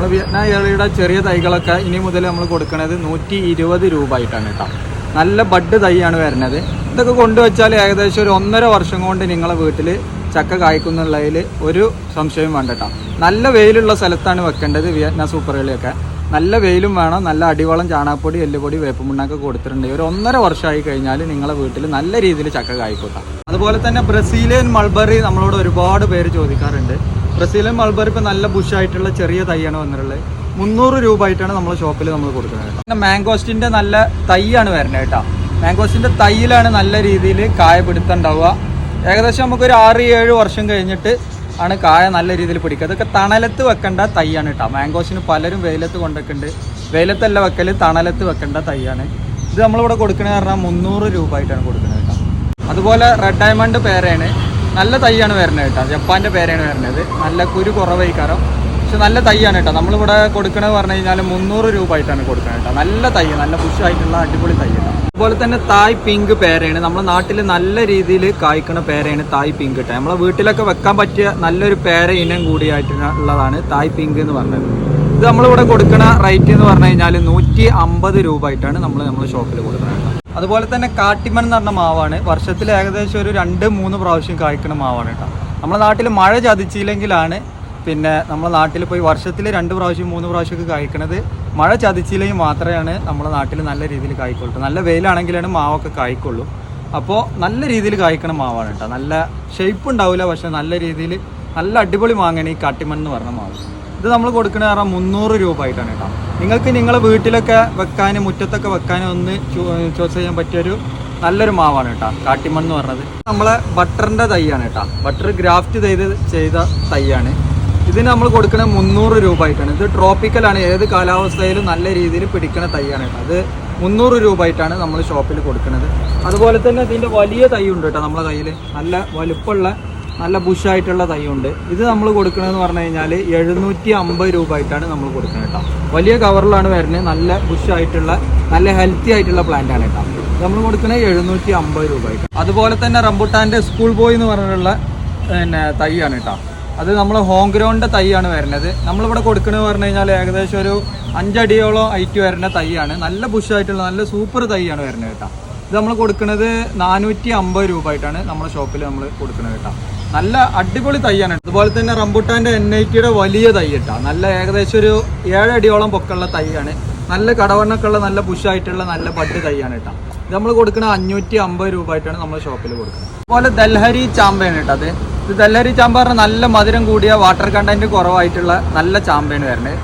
നമ്മൾ വിയറ്റ്നാം ചെറിയ തൈകളൊക്കെ ഇനി മുതൽ നമ്മൾ കൊടുക്കുന്നത് നൂറ്റി ഇരുപത് രൂപ ആയിട്ടാണ് കേട്ടോ. നല്ല ബഡ് തൈയാണ് വരുന്നത് ഇതൊക്കെ കൊണ്ടുവച്ചാൽ ഏകദേശം ഒരു ഒന്നര വർഷം കൊണ്ട് നിങ്ങളെ വീട്ടിൽ ചക്ക കായ്ക്കുന്നുള്ളതിൽ ഒരു സംശയവും വേണ്ട കേട്ടോ. നല്ല വെയിലുള്ള സ്ഥലത്താണ് വെക്കേണ്ടത് വിയറ്റ്നാം സൂപ്പർ നല്ല വെയിലും വേണം നല്ല അടിവളം ചാണകപ്പൊടി എല്ലുപൊടി വേപ്പമുണ്ണൊക്കെ കൊടുത്തിട്ടുണ്ട്. ഒരു ഒന്നര വർഷമായി കഴിഞ്ഞാൽ നിങ്ങളെ വീട്ടിൽ നല്ല രീതിയിൽ ചക്ക കായ്ക്കൂട്ടാം അതുപോലെ തന്നെ ബ്രസീലിയൻ മൾബറി നമ്മളോട് ഒരുപാട് പേര് ചോദിക്കാറുണ്ട്. ബ്രസീലിയൻ മൾബറി ഇപ്പം നല്ല ബുഷായിട്ടുള്ള ചെറിയ തൈയാണ് വന്നിട്ടുള്ളത്. മുന്നൂറ് രൂപ ആയിട്ടാണ് നമ്മൾ ഷോപ്പിൽ നമ്മൾ കൊടുക്കുന്നത്. പിന്നെ മാംഗോസ്റ്റിന്റെ നല്ല തൈയാണ് വരുന്നത് കേട്ടോ മാംഗോസ്റ്റിന്റെ തൈയിലാണ് നല്ല രീതിയിൽ കായ പിടുത്തുണ്ടാവുക ഏകദേശം നമുക്കൊരു ആറ് ഏഴ് വർഷം കഴിഞ്ഞിട്ട് ആണ് കായ നല്ല രീതിയിൽ പിടിക്കുക. അതൊക്കെ തണലത്ത് വെക്കേണ്ട തൈയാണ് കേട്ടോ മാംഗോസിന് പലരും വെയിലത്ത് കൊണ്ടൊക്കെയുണ്ട് വെയിലത്തല്ല വെക്കൽ തണലത്ത് വെക്കേണ്ട തൈയാണ്. ഇത് നമ്മളിവിടെ കൊടുക്കണത് പറഞ്ഞാൽ മുന്നൂറ് രൂപ ആയിട്ടാണ് കൊടുക്കുന്നത് കേട്ടോ അതുപോലെ റെഡ് ഡയമണ്ട് പേരയാണ്. നല്ല തൈയാണ് വരുന്നത് കേട്ടോ. ജപ്പാന്റെ പേരാണ് വരുന്നത്. നല്ല കുരു കുറവായി കാരണം പക്ഷെ നല്ല തൈയാണ് കേട്ടോ. നമ്മളിവിടെ കൊടുക്കണമെന്ന് പറഞ്ഞു കഴിഞ്ഞാൽ മുന്നൂറ് രൂപ ആയിട്ടാണ് കൊടുക്കുന്നത് കേട്ടോ. നല്ല തൈ നല്ല പുഷായിട്ടുള്ള അടിപൊളി തൈ അതുപോലെ തന്നെ തായ് പിങ്ക് പേരയാണ്. നമ്മുടെ നാട്ടിൽ നല്ല രീതിയിൽ കായ്ക്കണ പേരയാണ് തായ് പിങ്ക് കേട്ടോ നമ്മളെ വീട്ടിലൊക്കെ വെക്കാൻ പറ്റിയ നല്ലൊരു പേര ഇനം കൂടിയായിട്ടുള്ളതാണ് തായ് പിങ്ക് എന്ന് പറഞ്ഞത്. ഇത് നമ്മളിവിടെ കൊടുക്കുന്ന റേറ്റ് എന്ന് പറഞ്ഞു കഴിഞ്ഞാൽ നൂറ്റി അമ്പത് രൂപ ആയിട്ടാണ് നമ്മൾ നമ്മുടെ ഷോപ്പിൽ കൊടുക്കുന്നത് അതുപോലെ തന്നെ കാട്ടിമൻ എന്ന് പറഞ്ഞ മാവാണ്. വർഷത്തിൽ ഏകദേശം ഒരു രണ്ട് മൂന്ന് പ്രാവശ്യം കായ്ക്കുന്ന മാവാണ് കേട്ടോ നമ്മുടെ നാട്ടിൽ മഴ ചതിച്ചില്ലെങ്കിലാണ് പിന്നെ നമ്മുടെ നാട്ടിൽ പോയി വർഷത്തിൽ രണ്ട് പ്രാവശ്യം മൂന്ന് പ്രാവശ്യമൊക്കെ കായ്ക്കണത് മഴ ചതിച്ചില്ലെങ്കിൽ മാത്രമാണ് നമ്മുടെ നാട്ടിൽ നല്ല രീതിയിൽ കായ്ക്കൊള്ളൂ. നല്ല വെയിലാണെങ്കിലാണ് മാവൊക്കെ കായ്ക്കുള്ളൂ. അപ്പോൾ നല്ല രീതിയിൽ കായ്ക്കണ മാവാണ് കേട്ടോ നല്ല ഷേപ്പ് ഉണ്ടാവില്ല പക്ഷെ നല്ല രീതിയിൽ നല്ല അടിപൊളി മാങ്ങയാണ് ഈ കാട്ടിമൺ എന്ന് പറഞ്ഞ മാവ്. ഇത് നമ്മൾ കൊടുക്കുന്ന കാരണം മുന്നൂറ് രൂപ ആയിട്ടാണ് കേട്ടോ നിങ്ങൾക്ക് നിങ്ങളെ വീട്ടിലൊക്കെ വെക്കാനും മുറ്റത്തൊക്കെ വെക്കാനും ഒന്ന് ചോയ്സ് ചെയ്യാൻ പറ്റിയൊരു നല്ലൊരു മാവാണ് കേട്ടോ കാട്ടിമൺ എന്ന് പറഞ്ഞത്. നമ്മളെ ബട്ടറിന്റെ തൈയാണ് കേട്ടോ ബട്ടർ ഗ്രാഫ്റ്റ് ചെയ്ത് ചെയ്ത തൈയാണ്. ഇതിന് നമ്മൾ കൊടുക്കുന്നത് മുന്നൂറ് രൂപ ആയിട്ടാണ് ഇത് ട്രോപ്പിക്കലാണ് ഏത് കാലാവസ്ഥയിലും നല്ല രീതിയിൽ പിടിക്കുന്ന തൈയാണ് അത് മുന്നൂറ് രൂപ ആയിട്ടാണ് നമ്മൾ ഷോപ്പിൽ കൊടുക്കുന്നത് അതുപോലെ തന്നെ ഇതിന്റെ വലിയ തൈ ഉണ്ട് കേട്ടോ നമ്മളെ കയ്യിൽ നല്ല വലുപ്പമുള്ള നല്ല ബുഷായിട്ടുള്ള തൈയുണ്ട്. ഇത് നമ്മൾ കൊടുക്കണമെന്ന് പറഞ്ഞു കഴിഞ്ഞാൽ എഴുന്നൂറ്റി അമ്പത് രൂപ ആയിട്ടാണ് നമ്മൾ കൊടുക്കുന്നത് കേട്ടോ. വലിയ കവറിലാണ് വരുന്നത്. നല്ല ബുഷായിട്ടുള്ള നല്ല ഹെൽത്തി ആയിട്ടുള്ള പ്ലാന്റ് ആണ് കേട്ടോ. നമ്മൾ കൊടുക്കുന്നത് എഴുന്നൂറ്റി അമ്പത് രൂപ ആയിട്ട് അതുപോലെ തന്നെ റംബുട്ടാന്റെ സ്കൂൾ ബോയ് എന്ന് പറഞ്ഞിട്ടുള്ള പിന്നെ തൈയാണ് കേട്ടോ. അത് നമ്മൾ ഹോം ഗ്രൗണ്ടിന്റെ തൈയാണ് വരുന്നത്. നമ്മളിവിടെ കൊടുക്കണമെന്ന് പറഞ്ഞു കഴിഞ്ഞാൽ ഏകദേശം ഒരു അഞ്ചടിയോളം ഹൈറ്റ് വരുന്ന തൈയാണ്. നല്ല ബുഷായിട്ടുള്ള നല്ല സൂപ്പർ തൈയാണ് വരുന്നത് കേട്ടോ. ഇത് നമ്മൾ കൊടുക്കുന്നത് നാനൂറ്റി അമ്പത് രൂപ ആയിട്ടാണ് നമ്മുടെ ഷോപ്പിൽ നമ്മൾ കൊടുക്കുന്നത് കേട്ടോ. നല്ല അടിപൊളി തൈയാണ്. അതുപോലെ തന്നെ റംബുട്ടാന്റെ എൻ ഐ ടിയുടെ വലിയ തൈ കേട്ടോ. നല്ല ഏകദേശം ഒരു ഏഴടിയോളം പൊക്കമുള്ള തൈയാണ്. നല്ല കടവണ്ണക്കുള്ള നല്ല ബുഷായിട്ടുള്ള നല്ല ബഡ് തൈയാണ് കേട്ടോ. ഇത് നമ്മൾ കൊടുക്കുന്ന അഞ്ഞൂറ്റി അമ്പത് രൂപ ആയിട്ടാണ് നമ്മൾ ഷോപ്പിൽ കൊടുക്കുന്നത്. അതുപോലെ ദൽഹരി ചാമ്പയാണ് കേട്ടോ അത്. ഇത് തല്ലരി ചാമ്പാറിന് നല്ല മധുരം കൂടിയ വാട്ടർ കണ്ടന്റ് കുറവായിട്ടുള്ള നല്ല ചാമ്പയാണ് വരുന്നത്.